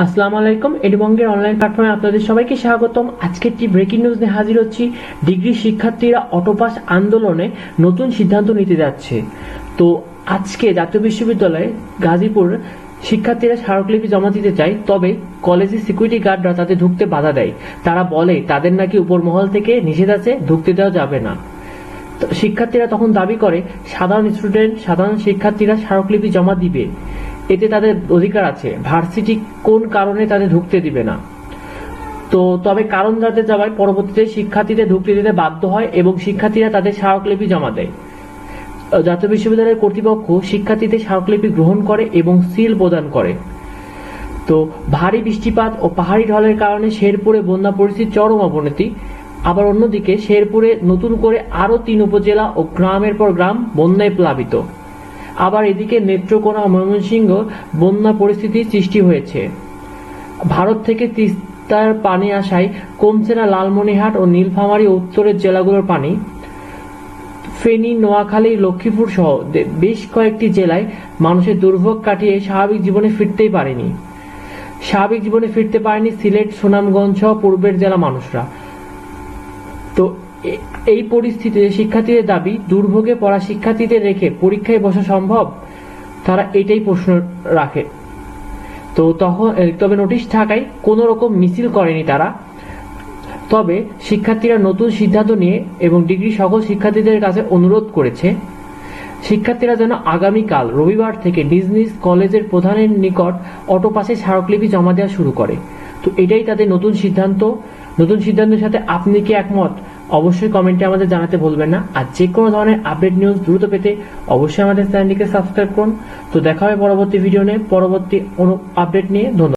আসসালামু আলাইকুম, এডিবঙ্গের অনলাইন প্ল্যাটফর্মে আপনাদের সবাইকে স্বাগতম। আজকে একটি ব্রেকিং নিউজ নিয়ে হাজির হচ্ছি। ডিগ্রি শিক্ষার্থীরা অটোপাস আন্দোলনে নতুন সিদ্ধান্ত নিতে যাচ্ছে। তো আজকে জাতীয় বিশ্ববিদ্যালয়ে গাজীপুর শিক্ষার্থীরা স্মারকলিপি জমা দিতে চায়, তবে কলেজের সিকিউরিটি গার্ডরা তাদের ঢুকতে বাধা দেয়। তারা বলে, তাদের নাকি উপর মহল থেকে নিষেধ আছে, ঢুকতে দেওয়া যাবে না। শিক্ষার্থীরা তখন দাবি করে, সাধারণ স্টুডেন্ট সাধারণ শিক্ষার্থীরা স্মারকলিপি জমা দিবে। এতে তাদের অধিকার আছে। ভার্সিটি কোন কারণে তাদের ঢুকতে দিবে না? তো তবে কারণ জানতে যাওয়ায় পরবর্তীতে শিক্ষার্থীদের ঢুকতে দিতে বাধ্য হয় এবং শিক্ষার্থীরা তাদের স্মারকলিপি জমা দেয়। জাতীয় বিশ্ববিদ্যালয়ের কর্তৃপক্ষ শিক্ষার্থীদের স্মারকলিপি গ্রহণ করে এবং সিল প্রদান করে। তো ভারী বৃষ্টিপাত ও পাহাড়ি ঢলের কারণে শেরপুরে বন্যা পরিস্থিতির চরম অবনতি। আবার অন্যদিকে শেরপুরে নতুন করে আরও তিন উপজেলা ও গ্রামের পর গ্রাম বন্যায় প্লাবিত। আবার এদিকে নেত্রকোনা ময়মনসিংহ বন্যা পরিস্থিতির সৃষ্টি হয়েছে। ভারত থেকে তিস্তার পানি আসায় কমছে না লালমনিরহাট ও নীলফামারী উত্তরের জেলাগুলোর পানি, ফেনী, নোয়াখালী, লক্ষ্মীপুর সহ বেশ কয়েকটি জেলায় মানুষের দুর্ভোগ কাটিয়ে স্বাভাবিক জীবনে ফিরতেই পারেনি। স্বাভাবিক জীবনে ফিরতে পারেনি সিলেট, সুনামগঞ্জ সহ পূর্বের জেলা মানুষরা। তো এই পরিস্থিতিতে শিক্ষার্থীদের দাবি, দুর্ভোগে পড়া শিক্ষার্থীদের রেখে পরীক্ষায় বসা সম্ভব? তারা এটাই প্রশ্ন রাখে। তো তখন তবে নোটিশ থাকায় কোনো রকম মিছিল করেনি তারা। তবে শিক্ষার্থীরা নতুন সিদ্ধান্ত নিয়ে এবং ডিগ্রি সকল শিক্ষার্থীদের কাছে অনুরোধ করেছে, শিক্ষার্থীরা যেন আগামীকাল রবিবার থেকে নিজ নিজ কলেজের প্রধানের নিকট অটোপাসে স্মারকলিপি জমা দেওয়া শুরু করে। তো এটাই তাদের নতুন সিদ্ধান্ত। নতুন সিদ্ধান্তের সাথে আপনি কি একমত? অবশ্যই কমেন্টে আমাদের জানাতে ভুলবেন না। আর যে কোনো ধরনের আপডেট নিউজ দ্রুত পেতে অবশ্যই আমাদের চ্যানেলটিকে সাবস্ক্রাইব করুন। তো দেখা হবে পরবর্তী ভিডিও নিয়ে, পরবর্তী আপডেট নিয়ে। ধন্যবাদ।